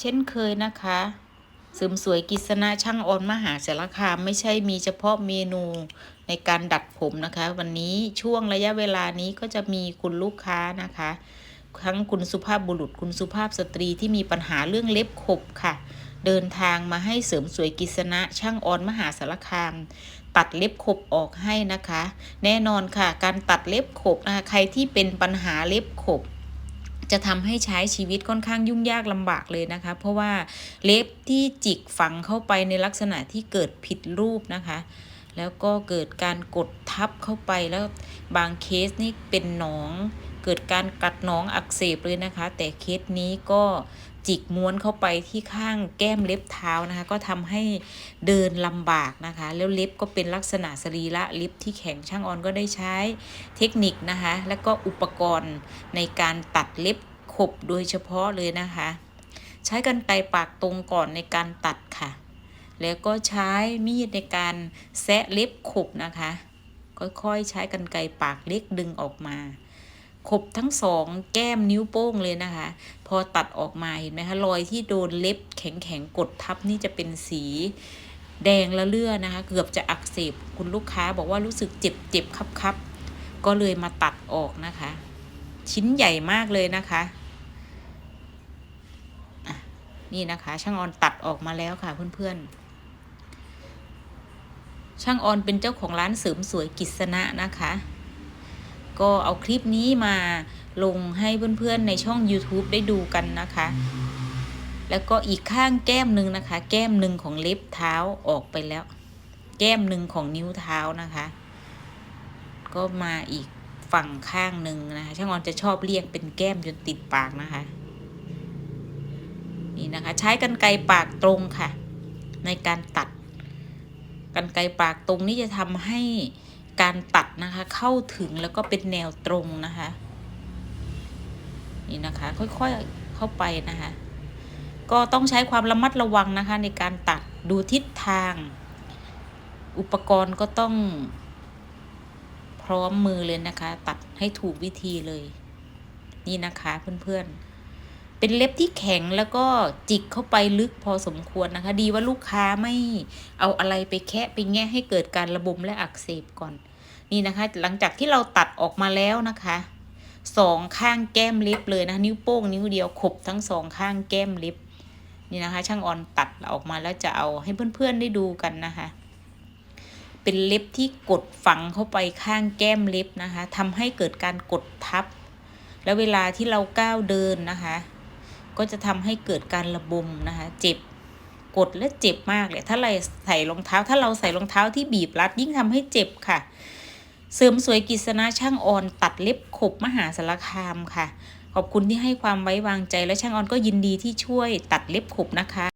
เช่นเคยนะคะเสริมสวยกิษณะช่างออนมหาสารคามไม่ใช่มีเฉพาะเมนูในการดัดผมนะคะ วันนี้ช่วงระยะเวลานี้ก็จะมีคุณลูกค้านะคะ ทั้งคุณสุภาพบุรุษคุณสุภาพสตรีที่มีปัญหาเรื่องเล็บขบค่ะ เดินทางมาให้เสริมสวยกิษณะช่างออนมหาสารคาม ตัดเล็บขบออกให้นะคะ แน่นอนค่ะ การตัดเล็บขบนะคะใครที่เป็นปัญหาเล็บขบ จะทำให้ใช้ชีวิตค่อนข้างยุ่งยากลำบากเลยนะคะ เพราะว่าเล็บที่จิกฝังเข้าไปในลักษณะที่เกิดผิดรูปนะคะ แล้วก็เกิดการกดทับเข้าไปแล้วบางเคสนี่เป็นหนอง เกิดการกัดหนองอักเสบเลยนะคะ แต่เคสนี้ก็จิกม้วนเข้าไปที่ข้างแก้มเล็บเท้านะคะ ก็ทำให้เดินลำบากนะคะ แล้วเล็บก็เป็นลักษณะสรีระเล็บที่แข็งช่างออนก็ได้ใช้เทคนิคนะคะ แล้วก็อุปกรณ์ในการตัดเล็บขบโดยเฉพาะเลยนะคะ ใช้กันไกรปากตรงก่อนในการตัดค่ะ แล้วก็ใช้มีดในการแซะเล็บขบนะคะ ค่อยๆใช้กันไกรปากเล็กดึงออกมา ขบทั้งสองแก้มนิ้วโป้งเลยนะคะ พอตัดออกมาเห็นไหมคะรอยที่โดนเล็บแข็งๆกดทับนี่จะเป็นสีแดงละเลื่อนะคะ เกือบจะอักเสบคุณลูกค้าบอกว่ารู้สึกเจ็บเจ็บคับคับๆก็เลยมาตัดออกนะคะ ชิ้นใหญ่มากเลยนะคะอะนี่นะคะ ช่างออนตัดออกมาแล้วค่ะเพื่อนๆ ช่างออนเป็นเจ้าของร้านเสริมสวยกิษณะนะคะ ก็เอาคลิปนี้มาลงให้เพื่อนๆในช่อง YouTube ได้ดูกันนะคะ แล้วก็อีกข้างแก้มหนึ่งนะคะ แก้มหนึ่งของเล็บเท้าออกไปแล้ว แก้มหนึ่งของนิ้วเท้านะคะ ก็มาอีกฝั่งข้างหนึ่งนะคะ ช่างออนจะชอบเรียกเป็นแก้มจนติดปากนะคะ นี่นะคะ ใช้กันไกรปากตรงค่ะ ในการตัดกันไกรปากตรงนี้จะทำให้ การตัดนะคะ เข้าถึงแล้วก็เป็นแนวตรงนะคะ นี่นะคะ ค่อยๆเข้าไปนะคะ ก็ต้องใช้ความระมัดระวังนะคะ ในการตัดดูทิศทาง อุปกรณ์ก็ต้อง พร้อมมือเลยนะคะ ตัดให้ถูกวิธีเลย นี่นะคะเพื่อนๆ เป็นเล็บที่แข็งแล้วก็จิกเข้าไปลึกพอสมควรนะคะ ดีว่าลูกค้าไม่เอาอะไรไปแคะไปแงะให้เกิดการระบมและอักเสบก่อน นี่นะคะ หลังจากที่เราตัดออกมาแล้วนะคะสองข้างแก้มเล็บเลยนะนิ้วโป้งนิ้วเดียวขบทั้งสองข้างแก้มเล็บนี่นะคะ ช่างออนตัดออกมาแล้วจะเอาให้เพื่อนๆได้ดูกันนะคะ เป็นเล็บที่กดฝังเข้าไปข้างแก้มเล็บนะคะทำให้เกิดการกดทับ แล้วเวลาที่เราก้าวเดินนะคะ ก็จะทำให้เกิดการระบมนะคะ เจ็บกดและเจ็บมากเลยถ้าเราใส่รองเท้า ถ้าเราใส่รองเท้าที่บีบรัดยิ่งทำให้เจ็บค่ะ เสริมสวยกิษณะช่างออนตัดเล็บขบมหาสารคามค่ะ ขอบคุณที่ให้ความไว้วางใจและช่างออนก็ยินดีที่ช่วยตัดเล็บขบนะคะ